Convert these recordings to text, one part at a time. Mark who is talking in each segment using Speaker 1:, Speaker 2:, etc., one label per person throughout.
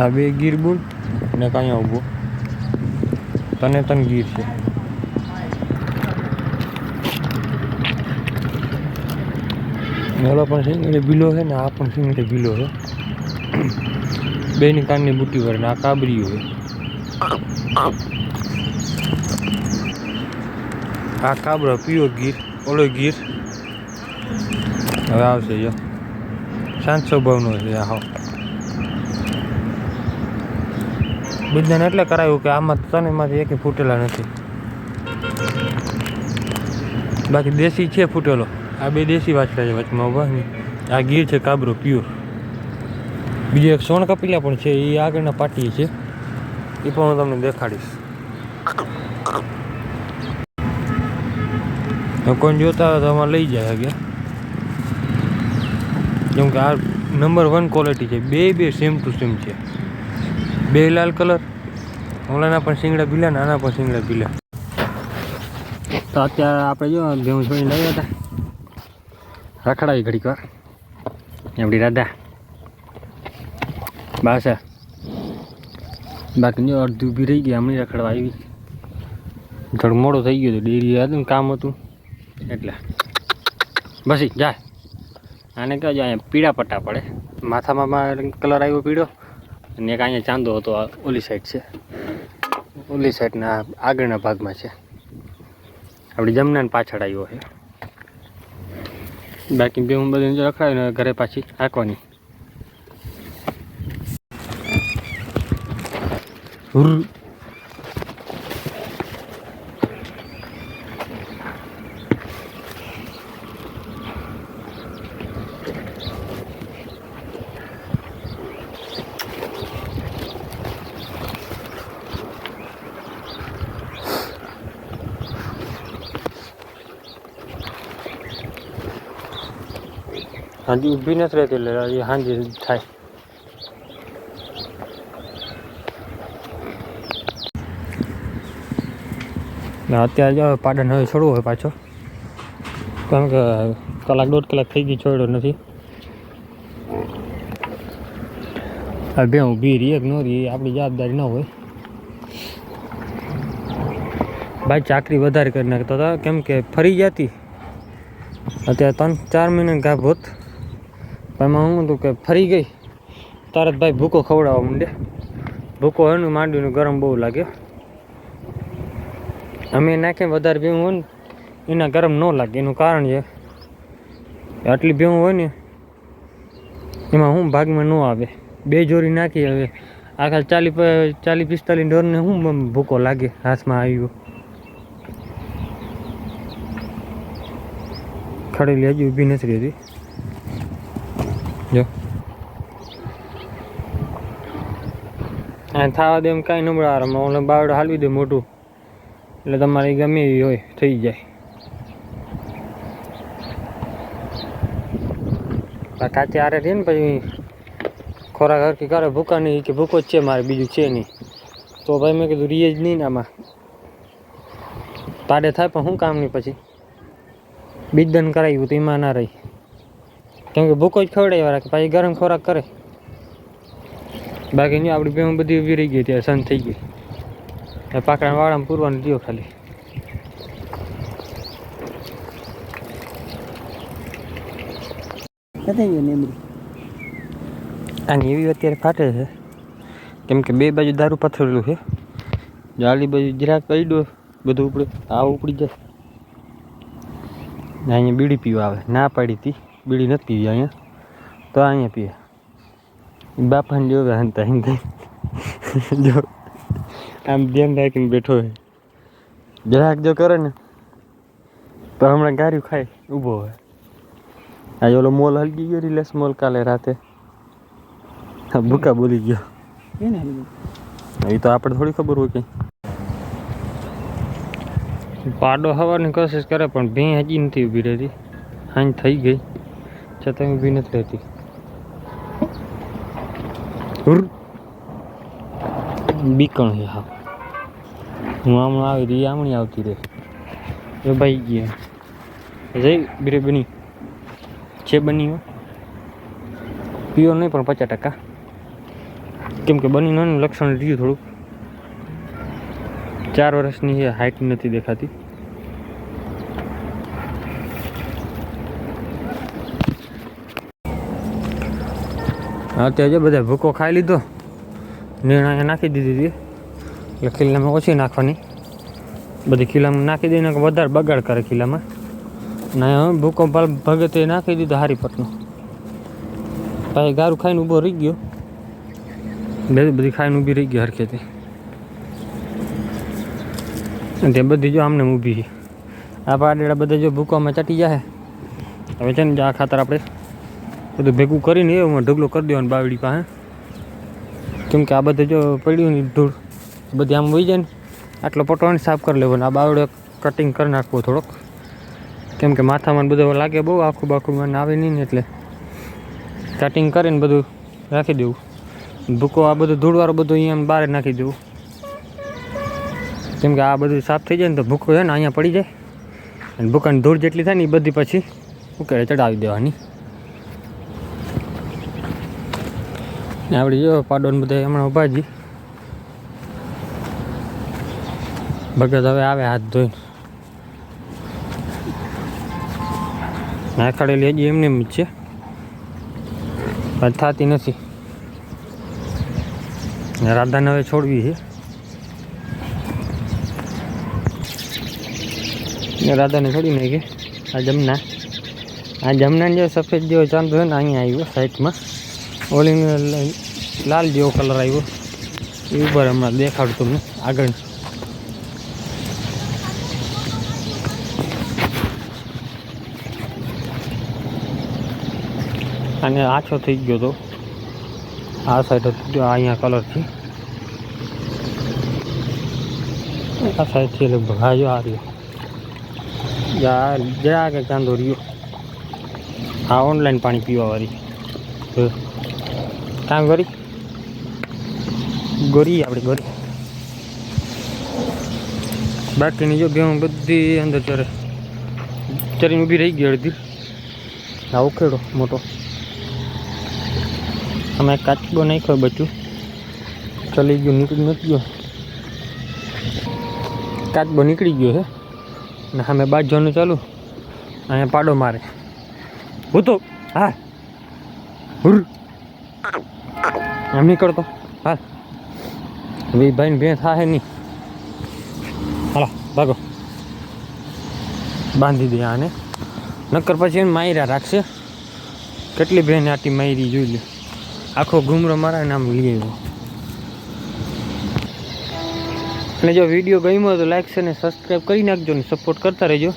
Speaker 1: આ બે ગીર બોલ. ને કાંઈ ઊભો તને તન ગીર છે. ઓલો પણ સિંગડે બિલો છે ને આ પણ સિંગડે બિલો છે. બેની કાનની બુટ્ટી ભરે ને આ કાબરી છે. આ કાબરો પીઓ ગીર, ઓલો ગીર. હવે આવશે જો શાંત સ્વભાવનો છે આ હાવ બધાને એટલે કરાયું કે આમાં તનેમાંથી એકે ફૂટેલા નથી. બાકી દેશી છે ફૂટેલો. આ બે દેશી વાછડા છે વચમાં ઊભા આ ગીર છે કાબરો, પ્યોર. બીજો એક સોણ કપિલા પણ છે એ આગળના પાટી છે. એ પણ હું તમને દેખાડીશ. કોઈ જોતા હોય તો અમારે લઈ જાય આગળ કેમ કે આ નંબર વન ક્વોલિટી છે. બે બે સેમ ટુ સેમ છે. બે લાલ કલર. ઓલાના પણ શિંગડા પીલા ને આના પણ શિંગડા પીલા. તો અત્યારે આપણે જો ભેવું છોડી લાવ્યા હતા. રખડાવી ઘડીક વાર. આપણી રાધા. બાસા બાકી જો અડધું ઊભી રહી ગઈ, હમણાં રખડવા આવી. થોડું મોડો થઈ ગયો હતો, ડેરી હતું ને કામ હતું. એટલે. બસી જાય આને કહેવાય અહીંયા પીળા પટ્ટા પડે. માથામાં કલર આવ્યો પીળો. અને એક અહીંયા ચાંદો હતો ઓલી સાઈડ છે. ઓલી સાઈડના આગળના ભાગમાં છે. આપણી જમનાને પાછળ આવ્યો છે. બાકી બે હું બધું રખાવીને ઘરે પાછી હાંકવાની હુર. હાજી ઊભી નથી રહેતી એટલે હજી થાય અત્યારે જો પાડન હવે છોડવો હોય પાછો કારણ કે કલાક દોઢ કલાક થઈ ગઈ છોડ્યો નથી હવે બે ઊભી રહી એક ન રહી આપણી જવાબદારી ન હોય ભાઈ ચાકરી વધારે કરી નાખતા હતા કેમ કે ફરી જતી અત્યારે ત્રણ, ચાર મહિના ગાભ હોત એમાં શું હતું કે ફરી ગઈ. તરત ભાઈ ભૂકો ખવડાવવા માંડે. ભૂકો એનું માંડવીનું ગરમ બહુ લાગે. અમે નાખીએ વધારે ભીવું હોય ને, એના ગરમ ન લાગે. એનું કારણ છે આટલી ભીવું હોય ને, એમાં હું ભાગમાં ન આવે. બે જોરી નાખી હવે. આખા ચાલી ચાલી પિસ્તાલીસ ડોરને શું ભૂકો લાગે, હાથમાં આવ્યો. ખડેલી હજી ઊભી નથી રહેતી. જો. થવા દે એમ કાંઈ નબળા આરામ ઓલે બાવડો હાલવી દે મોટું એટલે તમારે ગમે એવી હોય, થઈ જાય. કાચી આરે રહી ને પછી ખોરાક હરકી કરે, ભૂકા નહીં. કે ભૂકો જ છે મારે, બીજું છે નહીં. તો ભાઈ મેં કીધું, રીએ જ નહીં ને આમાં. પાડે થાય પણ શું કામ નહીં પછી? બીજદન કરાવ્યું તો એમાં ના રહી. કેમ કે ભૂકો જ ખવડાવ્યા રાખે પછી ગરમ ખોરાક કરે. બાકી નહીં આપણી બેમાં બધી ઊભી રહી ગઈ ત્યારે સંત થઈ ગઈ. પાકડા વાળામાં પૂરવાનું દિયો ખાલી. આની એવી અત્યારે ફાટે છે કેમ કે બે બાજુ દારૂ પથરેલું છે. જાલી બાજુ જરાક દો બધું ઉપડે આ ઉપડી જાય. ને અહીંયા બીડી પીવા આવે ના પાડી હતી. બીડી નથી પીવી અહીંયા. તો અહીંયા પીએ. બાપાને જોવે હંતા હંતા જો. આમ ધ્યાન રાખીને બેઠો હોય. જરાક જો કરે ને તો હમણાં ગાર્યું ખાય ઊભો હોય. આ ઓલો મોલ હલકી ગયો રિલેસ મોલ કાલે રાતે. ભૂકા બોલી ગયો. એ તો આપણે થોડી ખબર હોય કે પાડો હવાની કોશિશ કરે પણ ભીં હજી નથી ઊભી રહેતી. હાંજ થઈ ગઈ. છતાં ઊભી નથી રહેતી. બીકણ છે હા. હું હમણાં આવી રહી આમણી આવતી રહે. એ ભાઈ ગયા. જઈ બીરે બની. છે બની હો. પીઓ નહીં પણ પચાસ ટકા. કેમ કે બની નાનું લક્ષણ રહ્યું થોડુંક. ચાર વર્ષની છે હાઇટ નથી દેખાતી. અત્યારે જો બધા ભૂકો ખાઈ લીધો. નિર્ણય નાખી દીધી હતી. એટલે ખીલામાં ઓછી નાખવાની. બધી ખીલામાં નાખી દઈને વધારે બગાડ કરે ખીલામાં. ને ભૂકો ભગતે નાખી દીધો હારી પટનો. પછી ગારું ખાઈને ઊભો રહી ગયો. બે બધી ખાઈને ઊભી રહી ગઈ હરખેથી તે. બધી જો આમને ઊભી આ પાડેડા બધા જો ભૂકોમાં ચટી જાય હવે છે ને આ ખાતર આપણે બધું ભેગું કરીને એમાં ઢગલો કરી દેવાનો બાવડી પાસે. કેમ કે આ બધું જો પડ્યું ને ધૂળ બધી આમ વહી જાય ને, આટલો પટોણ સાફ કરી લેવાનો. આ બાવડે કટિંગ કરી નાખવો થોડોક. કેમ કે માથામાં બધો લાગે બહુ આખું બાખું, મને આવે નહીં ને એટલે કટિંગ કરીને બધું રાખી દેવું. ભૂકો આ બધું ધૂળવાળું બધું અહીંયા બહાર નાખી દેવું. કેમ કે આ બધું સાફ થઈ જાય ને તો ભૂકો છે ને અહીંયા પડી જાય. અને ભૂકાની ધૂળ જેટલી થાય ને એ બધી પછી ઉકેળે ચડાવી દેવાની. આપણે જો પાડોને બધા હમણાં ઊભા જી. ભગત હવે આવે હાથ ધોઈને. નાખાડેલી હજી એમને એમ જ છે. થતી નથી. રાધાને હવે છોડવી છે. રાધાને છોડી નાખી. આ જમના. આ જમનાને જે સફેદ જેવો ચાંદો હોય ને, અહીંયા આવ્યો સાઈડમાં. ઓલીને લ- લાલ જેવો કલર આવ્યો. એ ઉપર હમણાં દેખાડું તમને આગળ. અને આછો થઈ ગયો તો. આ સાઈડ હતો આ અહીંયા કલર છે. આ સાઈડ છે લગભગ. હા, જો આ રહ્યો. જા જરા કે ચાંદો રહ્યો. હા ઓનલાઈન પાણી પીવા વાળી જો. કામ કરી? ગોરી આપણે ગોરી. બાકીની જો બેઉં બધી અંદર ચરે. ચરીને ઊભી રહી ગઈ અડધી. આ ઉખેડો મોટો. અમે કાચબો નાખ્યો બચ્યું ચલી ગયું, નીકળી નથી ગયો. કાચબો નીકળી ગયો છે ને સામે બાજવાનું ચાલુ. અહીંયા પાડો મારે. હું તો હા. હુર. એમ નહીં કરતો. હા હવે ભાઈને ભેં થાય નહીં. હાલો, ભાગો. બાંધી દે આને. નક્કર પછી એને માયરા રાખશે. કેટલી બેન આટી માયરી જોઈ લે આખો ગુમરો મારા નામ લઈ આવ્યો. અને જો વીડિયો ગમ્યો તો લાઈક છે ને સબસ્ક્રાઈબ કરી નાખજો ને સપોર્ટ કરતા રહેજો.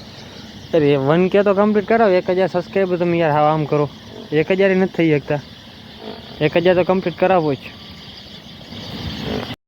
Speaker 1: અરે વન કે તો કમ્પ્લીટ કરાવો, એક હજાર સબસ્ક્રાઈબ તમે યાર હા આમ કરો. એક હજાર નથી થઈ શકતા. એક હજાર તો કમ્પ્લીટ કરાવવો જ